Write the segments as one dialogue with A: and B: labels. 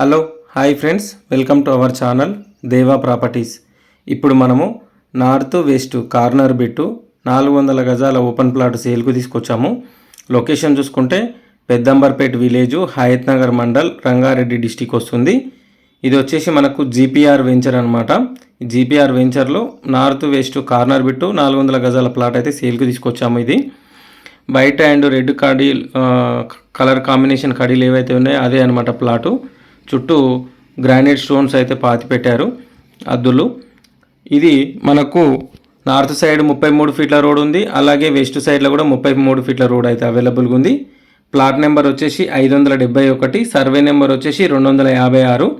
A: Hello hi friends. Welcome to our channel Deva properties. ఇప్పుడు మనము north west corner bit నాలుగు వందల గజాల ఓపెన్ ప్లాట్ సేల్కు తీసుకొచ్చాము. లొకేషన్ చూసుకుంటే పెద్దంబర్పేట్ విలేజు హయత్ నగర్ మండల్ రంగారెడ్డి డిస్టిక్ వస్తుంది. ఇది వచ్చేసి మనకు జీపీఆర్ వెంచర్ అనమాట జీపీఆర్ వెంచర్లో నార్త్ వెస్ట్ కార్నర్ బిట్టు నాలుగు వందల గజాల ప్లాట్ అయితే సేల్కి తీసుకొచ్చాము ఇది. వైట్ అండ్ రెడ్ కడీ కలర్ కాంబినేషన్ కడీలు ఏవైతే ఉన్నాయో అదే అనమాట ప్లాటు. చుట్టూ గ్రానైట్ స్టోన్స్ అయితే పాతి పెట్టారు అద్దులు. ఇది మనకు నార్త్ సైడ్ ముప్పై మూడు ఫీట్ల రోడ్ ఉంది అలాగే వెస్ట్ సైడ్లో కూడా ముప్పై మూడు ఫీట్ల రోడ్ అయితే అవైలబుల్గా ఉంది. ప్లాట్ నెంబర్ వచ్చేసి ఐదు వందల డెబ్బై ఒకటి సర్వే నెంబర్ వచ్చేసి రెండు వందల యాభై ఆరు.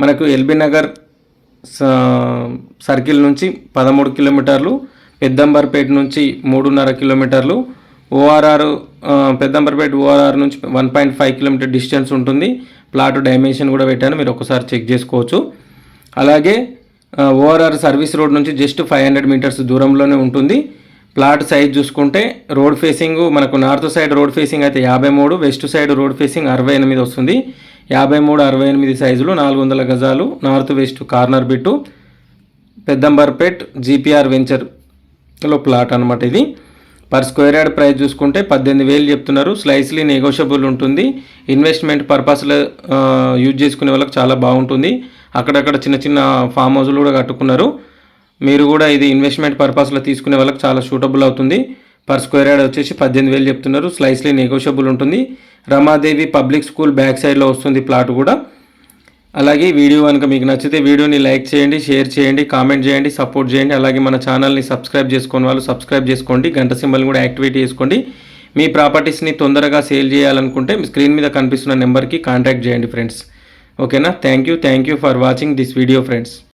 A: మనకు ఎల్బీ నగర్ స- సర్కిల్ నుంచి పదమూడు కిలోమీటర్లు పెద్దంబర్పేట నుంచి మూడున్నర కిలోమీటర్లు ఓఆర్ఆర్ పెద్దంబర్పేట ఓఆర్ఆర్ నుంచి one point five kilometre distance ఉంటుంది. ప్లాట్ డైమెన్షన్ కూడా పెట్టాను మీరు ఒకసారి చెక్ చేసుకోవచ్చు. అలాగే ఓఆర్ఆర్ సర్వీస్ రోడ్ నుంచి జస్ట్ ఫైవ్ హండ్రెడ్ మీటర్స్ దూరంలోనే ఉంటుంది. ప్లాట్ సైజ్ చూసుకుంటే రోడ్ ఫేసింగ్ మనకు నార్త్ సైడ్ రోడ్ ఫేసింగ్ అయితే యాభై మూడు వెస్ట్ సైడ్ రోడ్ ఫేసింగ్ అరవై ఎనిమిది వస్తుంది. యాభై మూడు అరవై ఎనిమిది సైజులు నాలుగు వందల గజాలు north west corner bit Peddamberpet GPR వెంచర్లో ప్లాట్ అనమాట ఇది. పర్ స్క్వేర్ యార్డ్ ప్రైస్ చూసుకుంటే పద్దెనిమిది వేలు చెప్తున్నారు. స్లైస్లీ నెగోషియబుల్ ఉంటుంది. ఇన్వెస్ట్మెంట్ పర్పస్లో యూజ్ చేసుకునే వాళ్ళకి చాలా బాగుంటుంది. అక్కడక్కడ చిన్న చిన్న ఫామ్ హౌస్లు కూడా కట్టుకున్నారు. మీరు కూడా ఇది ఇన్వెస్ట్మెంట్ పర్పస్లో తీసుకునే వాళ్ళకి చాలా సూటబుల్ అవుతుంది. పర్ స్క్వేర్ యార్డ్ వచ్చేసి పద్దెనిమిది వేలు చెప్తున్నారు. స్లైస్లీ నెగోషియబుల్ ఉంటుంది. రమాదేవి పబ్లిక్ స్కూల్ బ్యాక్ సైడ్లో వస్తుంది ప్లాట్ కూడా. అలాగే వీడియో కనుక మీకు నచ్చితే వీడియోని లైక్ చేయండి షేర్ చేయండి కామెంట్ చేయండి సపోర్ట్ చేయండి. అలాగే మన ఛానల్ని సబ్స్క్రైబ్ చేసుకుని వాళ్ళు సబ్స్క్రైబ్ చేసుకోండి గంట సింబల్ కూడా యాక్టివేట్ చేసుకోండి. మీ ప్రాపర్టీస్ని తొందరగా సేల్ చేయాలనుకుంటే స్క్రీన్ మీద కనిపిస్తున్న నెంబర్కి కాంటాక్ట్ చేయండి ఫ్రెండ్స్. ఓకేనా? Thank you thank you for watching this video friends.